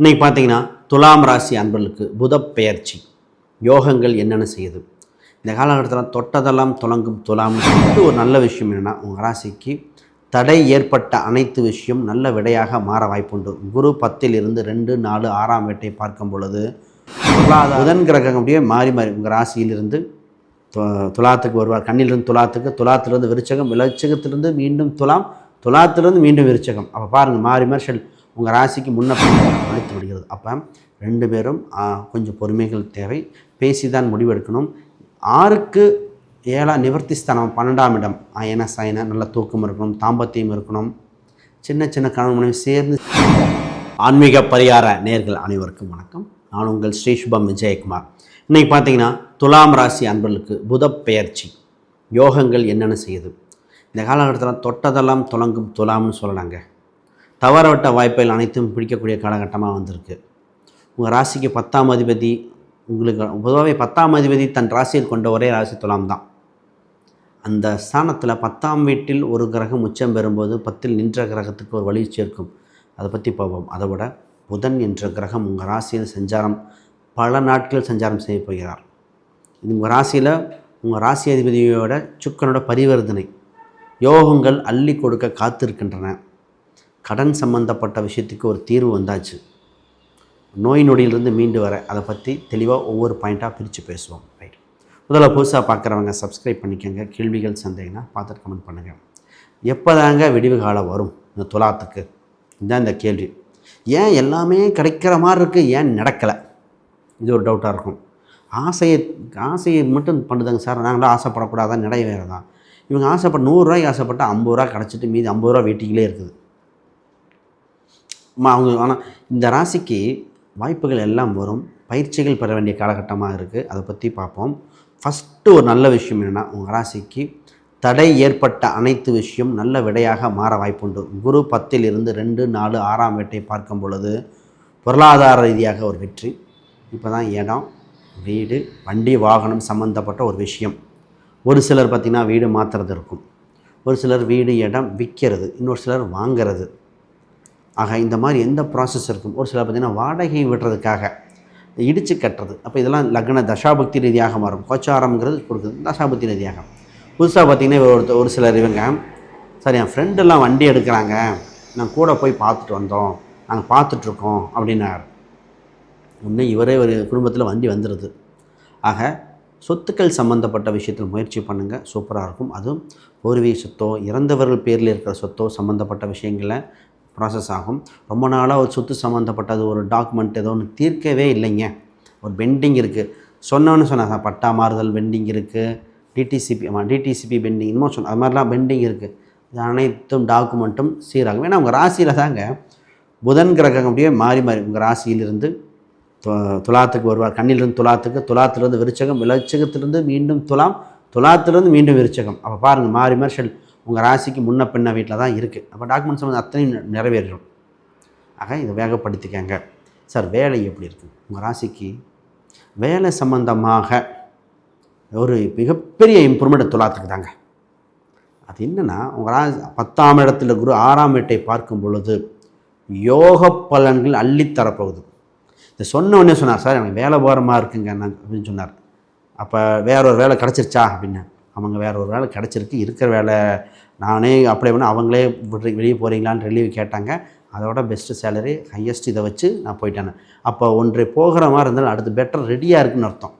இன்றைக்கி பார்த்தீங்கன்னா துலாம் ராசி அன்பர்களுக்கு புத பெயர்ச்சி. யோகங்கள் என்னென்ன செய்யுது? இந்த காலகட்டத்தில் தொட்டதெல்லாம் தொடங்கும் துலாம். இது ஒரு நல்ல விஷயம் என்னென்னா உங்கள் ராசிக்கு தடை ஏற்பட்ட அனைத்து விஷயம் நல்ல விடையாக மாற வாய்ப்புண்டு. குரு பத்தில் இருந்து ரெண்டு நாலு ஆறாம் வீட்டை பார்க்கும் பொழுது பொருளாதார புதன் கிரகம் அப்படியே மாறி மாறி உங்கள் ராசியிலிருந்து துலாத்துக்கு வருவார். கண்ணிலிருந்து துலாத்துக்கு துலாத்திலிருந்து விருச்சகம் விளச்சகத்திலிருந்து மீண்டும் துலாம் துலாத்திலிருந்து மீண்டும் விருச்சகம். அப்போ பாருங்கள் மாறி மாறி செல் உங்கள் ராசிக்கு முன்ன அழைத்து விடுகிறது அப்போ ரெண்டு பேரும் கொஞ்சம் பொறுமைகள் தேவை. பேசி தான் முடிவெடுக்கணும். ஆறுக்கு ஏழாம் நிவர்த்தி ஸ்தானம் பன்னெண்டாம் இடம். அயன சயன நல்ல தூக்கம் இருக்கணும் தாம்பத்தியம் இருக்கணும். சின்ன சின்ன கணவன் மனைவி சேர்ந்து ஆன்மீக பரிகார நேர்கள் அனைவருக்கும் வணக்கம். நான் உங்கள் ஸ்ரீ சுபம் விஜயகுமார். இன்றைக்கி பார்த்தீங்கன்னா துலாம் ராசி அன்பர்களுக்கு புத பெயர்ச்சி. யோகங்கள் என்னென்ன செய்யுது? இந்த காலகட்டத்தில் தொட்டதெல்லாம் தொடங்கும் துலாம்னு சொல்லலாங்க. தவறவட்ட வாய்ப்புகள் அனைத்தும் பிடிக்கக்கூடிய காலகட்டமாக வந்திருக்கு. உங்கள் ராசிக்கு பத்தாம் அதிபதி உங்களுக்கு பொதுவாகவே பத்தாம் அதிபதி தன் ராசியில் கொண்ட ஒரே ராசி துலாம் தான். அந்த ஸ்தானத்தில் பத்தாம் வீட்டில் ஒரு கிரகம் உச்சம் பெறும்போது பத்தில் நின்ற கிரகத்துக்கு ஒரு வழி சேர்க்கும். அதை பற்றி பார்ப்போம். அதை விட புதன் என்ற கிரகம் உங்கள் ராசியில் சஞ்சாரம் பல நாட்கள் சஞ்சாரம் செய்ய போகிறார். இது உங்கள் ராசியில் உங்கள் ராசி அதிபதியோட சுக்கனோட பரிவர்த்தனை. யோகங்கள் அள்ளி கொடுக்க காத்திருக்கின்றன. கடன் சம்பந்தப்பட்ட விஷயத்துக்கு ஒரு தீர்வு வந்தாச்சு. நோய் நொடியிலிருந்து மீண்டு வர அதை பற்றி தெளிவாக ஒவ்வொரு பாயிண்ட்டாக பிரித்து பேசுவோம். ரைட் முதல்ல புதுசாக பார்க்குறவங்க சப்ஸ்கிரைப் பண்ணிக்கோங்க. கேள்விகள் சந்தேகம்னா பார்த்துட்டு கமெண்ட் பண்ணுங்கள் எப்போ தாங்க விடிவு காலம் வரும்? இந்த துலாத்துக்கு. இதுதான் இந்த கேள்வி. ஏன் எல்லாமே கிடைக்கிற மாதிரி இருக்குது ஏன் நடக்கலை? இது ஒரு டவுட்டாக இருக்கும். ஆசையை ஆசையை மட்டும் பண்ணுதாங்க சார். நாங்களும் ஆசைப்படக்கூடாதான் நிறைவேறதான் இவங்க ஆசைப்பட்ட நூறுரூவாய்க்கு ஆசைப்பட்டு ஐம்பது ரூபா கிடச்சிட்டு மீதி ஐம்பது ரூபா வீட்டுக்குள்ளே இருக்குது. அவங்க ஆனால் இந்த ராசிக்கு வாய்ப்புகள் எல்லாம் வரும். பயிற்சிகள் பெற வேண்டிய காலகட்டமாக இருக்குது அதை பற்றி பார்ப்போம். ஃபஸ்ட்டு ஒரு நல்ல விஷயம் என்னென்னா உங்கள் ராசிக்கு தடை ஏற்பட்ட அனைத்து விஷயம் நல்ல விடையாக மாற வாய்ப்புண்டு. குரு பத்தில் இருந்து ரெண்டு நாலு ஆறாம் வீட்டை பார்க்கும் பொழுது பொருளாதார ரீதியாக ஒரு வெற்றி. இப்போ தான் இடம் வீடு வண்டி வாகனம் சம்மந்தப்பட்ட ஒரு விஷயம். ஒரு சிலர் பார்த்திங்கன்னா வீடு மாற்றுறது இருக்கும். ஒரு சிலர் வீடு இடம் விற்கிறது இன்னொரு சிலர் வாங்கிறது. ஆக இந்த மாதிரி எந்த ப்ராசஸ் இருக்கும்? ஒரு சிலர் பார்த்திங்கன்னா வாடகை விடுறதுக்காக இடித்து கட்டுறது. அப்போ இதெல்லாம் லக்ன தசாபக்தி ரீதியாக மாறும். கோச்சாரம்ங்கிறது கொடுக்குது. தசாபக்தி ரீதியாக. புதுசாக பார்த்திங்கன்னா ஒரு ஒருத்தர் ஒரு சிலர் இவங்க சார் என் ஃப்ரெண்டெல்லாம் வண்டி எடுக்கிறாங்க. நான் கூட போய் பார்த்துட்டு வந்தோம். நாங்கள் பார்த்துட்ருக்கோம். அப்படின்னாரு. இன்னும் இவரே ஒரு குடும்பத்தில் வண்டி வந்துடுது ஆக சொத்துக்கள் சம்மந்தப்பட்ட விஷயத்தில் முயற்சி பண்ணுங்கள் சூப்பராக இருக்கும். அதுவும் பூர்வீக சொத்தோ இறந்தவர்கள் பேரில் இருக்கிற சொத்தோ சம்மந்தப்பட்ட விஷயங்களில் ப்ராசஸ் ஆகும். ரொம்ப நாளாக ஒரு சொத்து சம்மந்தப்பட்டது ஒரு டாக்குமெண்ட் ஏதோ ஒன்று தீர்க்கவே இல்லைங்க. ஒரு பெண்டிங் இருக்குது சொன்னோன்னு சொன்னாங்க பட்டா மாறுதல் பெண்டிங் இருக்குது டிடிசிபி ஆமாம் டிடிசிபி பெண்டிங் இன்னும் சொன்ன அது மாதிரிலாம் பெண்டிங் இருக்குது இது அனைத்தும் டாக்குமெண்ட்டும் சீராகும். ஏன்னா உங்கள் ராசியில் தாங்க புதன் கிரகம் அப்படியே மாறி மாறி உங்கள் ராசியிலிருந்து து- துலாத்துக்கு வருவார். கண்ணிலிருந்து துலாத்துக்கு துலாத்திலிருந்து விருச்சகம் விளச்சகத்திலிருந்து மீண்டும் துலாம் துலாத்திலிருந்து மீண்டும் விருச்சகம். அப்போ பாருங்கள் மாறி மாறி செல் உங்கள் ராசிக்கு முன்ன பின்ன வீட்டில் தான் இருக்குது அப்போ டாக்குமெண்ட்ஸ் வந்து அத்தனையும் நிறைவேறும் ஆக இதை வேகப்படுத்திக்கங்க. சார் வேலை எப்படி இருக்குது உங்கள் ராசிக்கு வேலை சம்மந்தமாக ஒரு மிகப்பெரிய இம்ப்ரூவ்மெண்ட் துலாத்துக்கு தாங்க. அது என்னென்னா உங்கள் ரா பத்தாம் இடத்துல குரு ஆறாம் வீட்டை பார்க்கும் பொழுது யோக பலன்கள் அள்ளித்தரப்போகுது. இதை சொன்ன உடனே சொன்னார் சார் எனக்கு வேலை போகிறமாக இருக்குங்க அப்படின்னு சொன்னார். அப்போ வேற ஒரு வேலை கிடச்சிருச்சா அப்படின்னு. அவங்க வேறு ஒரு வேலை கிடச்சிருக்கு இருக்கிற வேலை நானே அப்ளை பண்ண அவங்களே விட்ற- வெளியே போகிறீங்களான்னு ரிலீவ் கேட்டாங்க. அதோட பெஸ்ட்டு சேலரி ஹையஸ்ட் இதை வச்சு நான் போயிட்டேன். அப்போ ஒன்றை போகிற மாதிரி இருந்தாலும் அடுத்து பெட்டர் ரெடியாக இருக்குன்னு அர்த்தம்.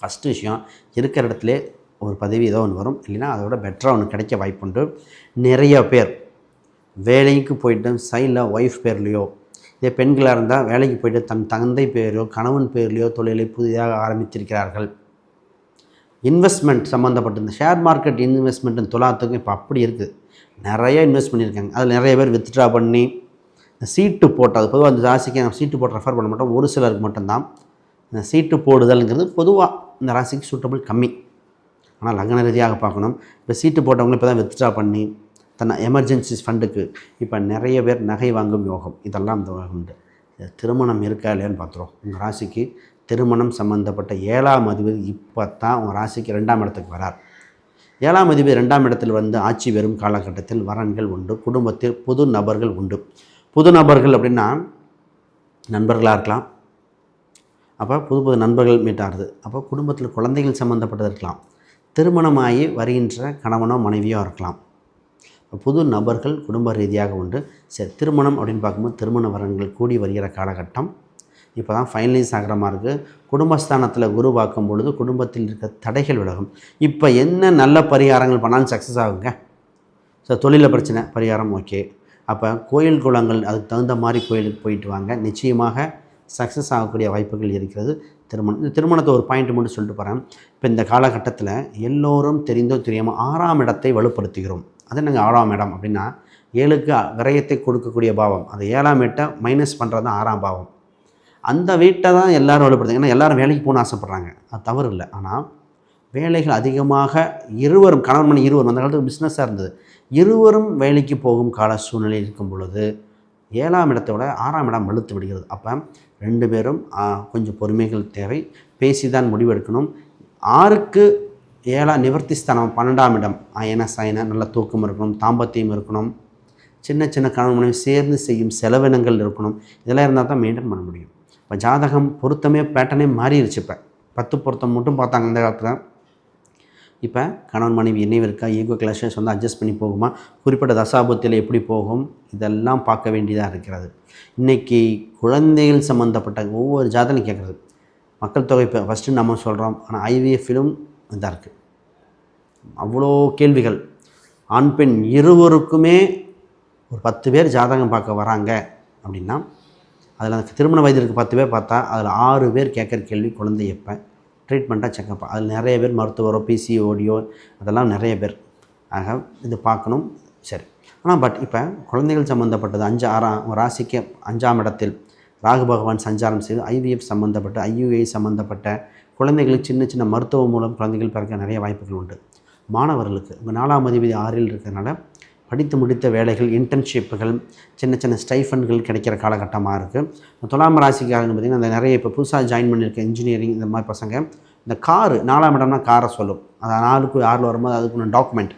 ஃபஸ்ட்டு விஷயம் இருக்கிற இடத்துல ஒரு பதவி ஏதோ ஒன்று வரும். இல்லைன்னா அதோட பெட்டராக ஒன்று கிடைக்க வாய்ப்புண்டு நிறைய பேர் வேலைக்கு போயிட்டு சைடில் ஒய்ஃப் பேர்லேயோ இதே பெண்களாக இருந்தால் வேலைக்கு போயிட்டு தன் தந்தை பேரையோ கணவன் பேர்லேயோ தொழிலை புதிதாக ஆரம்பித்திருக்கிறார்கள். இன்வெஸ்ட்மெண்ட் சம்மந்தப்பட்ட இந்த ஷேர் மார்க்கெட் இன்வெஸ்ட்மெண்ட் துலாத்துக்கும் இப்போ அப்படி இருக்குது நிறைய இன்வெஸ்ட் பண்ணியிருக்காங்க. அதில் நிறைய பேர் வித்ட்ரா பண்ணி இந்த சீட்டு அது பொதுவாக அந்த ராசிக்கு நம்ம சீட்டு போட்டு ரெஃபர் பண்ண மாட்டோம். ஒரு சிலருக்கு மட்டும்தான். இந்த சீட்டு போடுதல்ங்கிறது பொதுவாக இந்த ராசிக்கு சூட்டபிள் கம்மி. ஆனால் லக்ன ரீதியாக பார்க்கணும். இப்போ சீட்டு போட்டவங்களும் இப்போ தான் வித்ட்ரா பண்ணி தன்னை எமர்ஜென்சி ஃபண்டுக்கு இப்போ நிறைய பேர் நகை வாங்கும் யோகம். இதெல்லாம் இந்த உண்டு. திருமணம் இருக்கா இல்லையான்னு பார்த்துருவோம். உங்கள் ராசிக்கு திருமணம் சம்மந்தப்பட்ட ஏழாம் அதிபதி இப்போ தான் உங்கள் ராசிக்கு ரெண்டாம் இடத்துக்கு வரார். ஏழாம் அதிபதி ரெண்டாம் இடத்தில் வந்து ஆட்சி பெறும் காலகட்டத்தில் வரன்கள் உண்டு குடும்பத்தில் புது நபர்கள் உண்டு. புது நபர்கள் அப்படின்னா நண்பர்களாக இருக்கலாம். அப்போ புது புது நண்பர்கள் மீட் ஆகுது அப்போ குடும்பத்தில் குழந்தைகள் சம்மந்தப்பட்டது இருக்கலாம். திருமணமாகி வருகின்ற கணவனோ மனைவியோ இருக்கலாம். புது நபர்கள் குடும்ப ரீதியாக உண்டு. சரி திருமணம் அப்படின்னு பார்க்கும்போது திருமண வரன்கள் கூடி வருகிற காலகட்டம். இப்போ தான் ஃபைனலைஸ் ஆகிற மாதிரி இருக்குது குடும்பஸ்தானத்தில் குரு பார்க்கும் பொழுது குடும்பத்தில் இருக்க தடைகள் விலகும். இப்போ என்ன நல்ல பரிகாரங்கள் பண்ணாலும் சக்ஸஸ் ஆகுங்க. ஸோ தொழிலில் பிரச்சனை பரிகாரம் ஓகே அப்போ கோயில் குளங்கள் அதுக்கு தகுந்த மாதிரி கோயிலுக்கு போயிட்டு வாங்க. நிச்சயமாக சக்ஸஸ் ஆகக்கூடிய வாய்ப்புகள் இருக்கிறது. திருமணம் இந்த திருமணத்தை ஒரு பாயிண்ட் மட்டும் சொல்லிட்டு போகிறேன் இப்போ இந்த காலகட்டத்தில் எல்லோரும் தெரிந்தோ தெரியாமல் ஆறாம் இடத்தை வலுப்படுத்துகிறோம். அது நாங்கள் ஆறாம் இடம் அப்படின்னா ஏழுக்கு விரயத்தை கொடுக்கக்கூடிய பாவம். அது ஏழாம் வீட்டை மைனஸ் பண்ணுறது தான் ஆறாம் பாவம். அந்த வீட்டை தான் எல்லோரும் வலுப்படுத்துங்க ஏன்னா எல்லோரும் வேலைக்கு போகணும்னு ஆசைப்பட்றாங்க. அது தவறு இல்லை ஆனால் வேலைகள் அதிகமாக இருவரும் கணவன் மணி இருவரும் அந்த காலத்துக்கு பிஸ்னஸாக இருந்தது. இருவரும் வேலைக்கு போகும் கால சூழ்நிலை இருக்கும் பொழுது ஏழாம் இடத்தை விட ஆறாம் இடம் வலுத்து விடுகிறது. அப்போ ரெண்டு பேரும் கொஞ்சம் பொறுமைகள் தேவை. பேசி தான் முடிவெடுக்கணும். ஆறுக்கு ஏழாம் நிவர்த்தி ஸ்தானம் பன்னெண்டாம் இடம். அயன சயன நல்ல தூக்கம் இருக்கணும் தாம்பத்தியம் இருக்கணும். சின்ன சின்ன கணவன் மனைவி சேர்ந்து செய்யும் செலவினங்கள் இருக்கணும். இதெல்லாம் இருந்தால் தான் மெயின்டைன் பண்ண முடியும். இப்போ ஜாதகம் பொருத்தமே பேட்டர்னே மாறிடுச்சு இப்போ. பத்து பொருத்தம் மட்டும் பார்த்தாங்க அந்த காலத்தில். இப்போ கணவன் மனைவி இணைவு இருக்கா ஈகோ கிளாஷஸ் வந்து அட்ஜஸ்ட் பண்ணி போகுமா? குறிப்பிட்ட தசாபத்தில் எப்படி போகும்? இதெல்லாம் பார்க்க வேண்டியதாக இருக்கிறது. இன்றைக்கி குழந்தைகள் சம்மந்தப்பட்ட ஒவ்வொரு ஜாதகம் கேட்குறது மக்கள் தொகை இப்போ ஃபஸ்ட்டு நம்ம சொல்கிறோம் ஆனால் ஐவிஎஃபிலும் இதாக இருக்குது அவ்வளோ கேள்விகள். ஆண் பெண் இருவருக்குமே ஒரு பத்து பேர் ஜாதகம் பார்க்க வராங்க அப்படின்னா அதில் திருமண வயதிற்கு பத்து பேர் பார்த்தா அதில் ஆறு பேர் கேட்குற கேள்வி குழந்தை எப்போ? ட்ரீட்மெண்ட்டாக செக்கப் அதில் நிறைய பேர் மருத்துவரோ பிசிஓடியோ அதெல்லாம் நிறைய பேர். ஆக இது பார்க்கணும். சரி. ஆனால் பட் இப்போ குழந்தைகள் சம்மந்தப்பட்டது அஞ்சு ஆறாம் ராசிக்கு அஞ்சாம் இடத்தில் ராகு பகவான் சஞ்சாரம் செய்து ஐவிஎஃப் சம்மந்தப்பட்ட ஐயுஏ சம்மந்தப்பட்ட குழந்தைகளுக்கு சின்ன சின்ன மருத்துவம் மூலம் குழந்தைகள் பிறக்க நிறைய வாய்ப்புகள் உண்டு. மாணவர்களுக்கு இப்போ நாலாம் அதிபதி ஆறில் இருக்கிறதுனால படித்து முடித்த வேலைகள் இன்டர்ன்ஷிப்புகள் சின்ன சின்ன ஸ்டைஃபன்கள் கிடைக்கிற காலகட்டமாக இருக்குது துலாம் ராசிக்காரங்க பார்த்திங்கன்னா அந்த நிறைய இப்போ புதுசாக ஜாயின் பண்ணியிருக்க இன்ஜினியரிங் இந்த மாதிரி பசங்க இந்த காரு நாலாம் இடம்னா காரை சொல்லும். அது நாலுக்கு ஆறில் வரும்போது அதுக்கு டாக்குமெண்ட்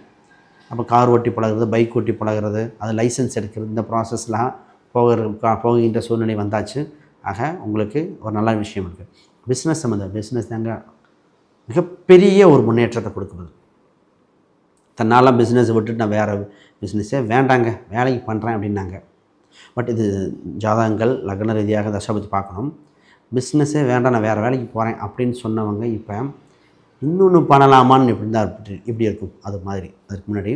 அப்போ கார் ஓட்டி பழகுறது பைக் ஓட்டி பழகுறது அது லைசன்ஸ் எடுக்கிறது இந்த ப்ராசஸ்லாம் போகிற கா- போகின்ற சூழ்நிலை வந்தாச்சு. ஆக உங்களுக்கு ஒரு நல்ல விஷயம் இருக்குது பிஸ்னஸ் சம்மந்த பிஸ்னஸ் தாங்க மிகப்பெரிய ஒரு முன்னேற்றத்தை கொடுக்குறது தன்னால் பிஸ்னஸ் விட்டுட்டு நான் வேறு பிஸ்னஸே வேண்டாங்க வேலைக்கு பண்ணுறேன் அப்படின்னாங்க. பட் இது ஜாதகங்கள் லக்ன ரீதியாக தசாபதி பார்க்கணும். பிஸ்னஸே வேண்டாம் நான் வேறு வேலைக்கு போகிறேன் அப்படின்னு சொன்னவங்க இப்போ இன்னொன்று பண்ணலாமான்னு இப்படி தான் இப்படி இருக்கும். அது மாதிரி. அதுக்கு முன்னாடி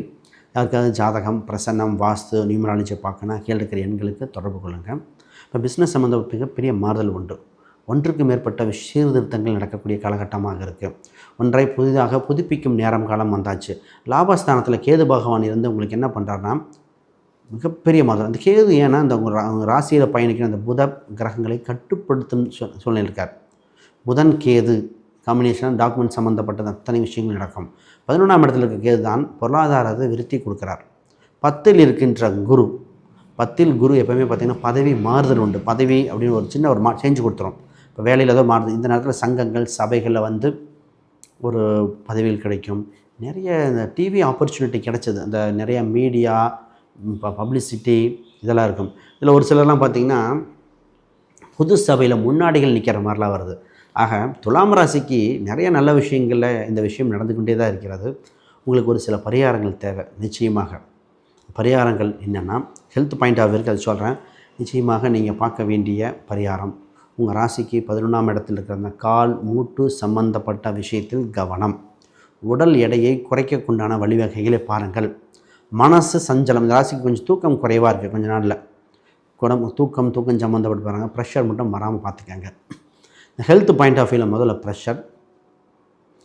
யாருக்காவது ஜாதகம் பிரசன்னம் வாஸ்து நியூமராலஜி பார்க்கணும் கீழே இருக்கிற எண்களுக்கு தொடர்பு கொள்ளுங்கள் இப்போ பிஸ்னஸ் சம்மந்தப்பட்ட பெரிய மாறுதல் உண்டு. ஒன்றுக்கு மேற்பட்ட சீர்திருத்தங்கள் நடக்கக்கூடிய காலகட்டமாக இருக்குது ஒன்றை புதிதாக புதுப்பிக்கும் நேரம் காலம் வந்தாச்சு. லாபஸ்தானத்தில் கேது பகவான் இருந்து உங்களுக்கு என்ன பண்ணுறாருன்னா மிகப்பெரிய மாதம் அந்த கேது ஏன்னா அந்த உங்கள் ராசியில் பயணிக்கிற அந்த புத கிரகங்களை கட்டுப்படுத்தும் சூ- சூழ்நிலை இருக்கார். புதன் கேது காம்பினேஷன் டாக்குமெண்ட் சம்மந்தப்பட்ட அத்தனை விஷயங்கள் நடக்கும். பதினொன்றாம் இடத்துல இருக்க கேது தான் பொருளாதாரத்தை விருத்தி கொடுக்குறார். பத்தில் இருக்கின்ற குரு பத்தில் குரு எப்பவுமே பார்த்திங்கன்னா பதவி மாறுதல் உண்டு. பதவி அப்படின்னு ஒரு சின்ன ஒரு மா செஞ்சு கொடுத்துரும். இப்போ வேலையில் ஏதோ மாறுது. இந்த நேரத்தில் சங்கங்கள் சபைகளில் வந்து ஒரு பதவிகள் கிடைக்கும். நிறைய இந்த டிவி ஆப்பர்ச்சுனிட்டி கிடைச்சது. அந்த நிறைய மீடியா இப்போ பப்ளிசிட்டி இதெல்லாம் இருக்கும். இதில் ஒரு சிலர்லாம் பார்த்திங்கன்னா புது சபையில் முன்னாடிகள் நிற்கிற மாதிரிலாம் வருது. ஆக துலாம் ராசிக்கு நிறைய நல்ல விஷயங்களில் இந்த விஷயம் நடந்து கொண்டே தான் இருக்கிறது. உங்களுக்கு ஒரு சில பரிகாரங்கள் தேவை நிச்சயமாக. பரிகாரங்கள் என்னென்னா ஹெல்த் பாயிண்ட் ஆஃப் வியூக்கு அது சொல்கிறேன் நிச்சயமாக நீங்கள் பார்க்க வேண்டிய பரிகாரம் உங்கள் ராசிக்கு பதினொன்றாம் இடத்தில் இருக்கிற அந்த கால் மூட்டு சம்பந்தப்பட்ட விஷயத்தில் கவனம். உடல் எடையை குறைக்கக்குண்டான வழிவகைகளை பாருங்கள். மனசு சஞ்சலம் இந்த ராசிக்கு கொஞ்சம் தூக்கம் குறைவாக இருக்குது கொஞ்ச நாளில். குடம் தூக்கம் தூக்கம் சம்மந்தப்பட்டு பாருங்கள் ப்ரெஷர் மட்டும் வராமல் பார்த்துக்கங்க. இந்த ஹெல்த் பாயிண்ட் ஆஃப் வியூவில் முதல்ல ப்ரெஷர்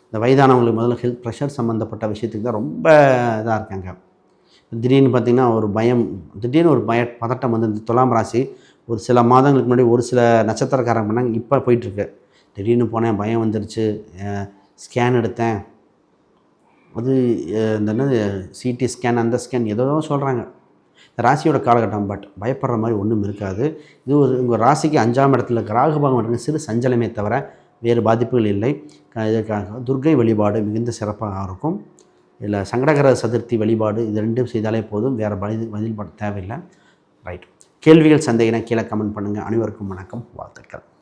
இந்த வயதானவங்களுக்கு முதல்ல ஹெல்த் ப்ரெஷர் சம்மந்தப்பட்ட விஷயத்துக்கு தான் ரொம்ப இதாக இருக்காங்க. திடீர்னு பார்த்திங்கன்னா ஒரு பயம் திடீர்னு ஒரு பய பதட்டம் வந்து இந்த துலாம் ராசி ஒரு சில மாதங்களுக்கு முன்னாடி ஒரு சில நட்சத்திரக்காரங்க பண்ணாங்க இப்போ போயிட்டுருக்கு. திடீர்னு போனேன் பயம் வந்துருச்சு. ஸ்கேன் எடுத்தேன். அது இந்த என்னது சிடி ஸ்கேன் அந்த ஸ்கேன் ஏதோ சொல்கிறாங்க இந்த ராசியோட காலகட்டம் பட் பயப்படுற மாதிரி ஒன்றும் இருக்காது. இது ஒரு உங்கள் ராசிக்கு அஞ்சாம் இடத்துல கிராக பாகம் இருக்கு சிறு சஞ்சலமே தவிர வேறு பாதிப்புகள் இல்லை. இதற்காக துர்க்கை வழிபாடு மிகுந்த சிறப்பாக இருக்கும். இல்லை சங்கடகர சதுர்த்தி வழிபாடு இது ரெண்டும் செய்தாலே போதும். வேறு பதில் பதில் தேவையில்லை. ரைட் கேள்விகள் சந்தேகனா கீழே கமெண்ட் பண்ணுங்கள் அனைவருக்கும் வணக்கம். வாழ்த்துக்கள்.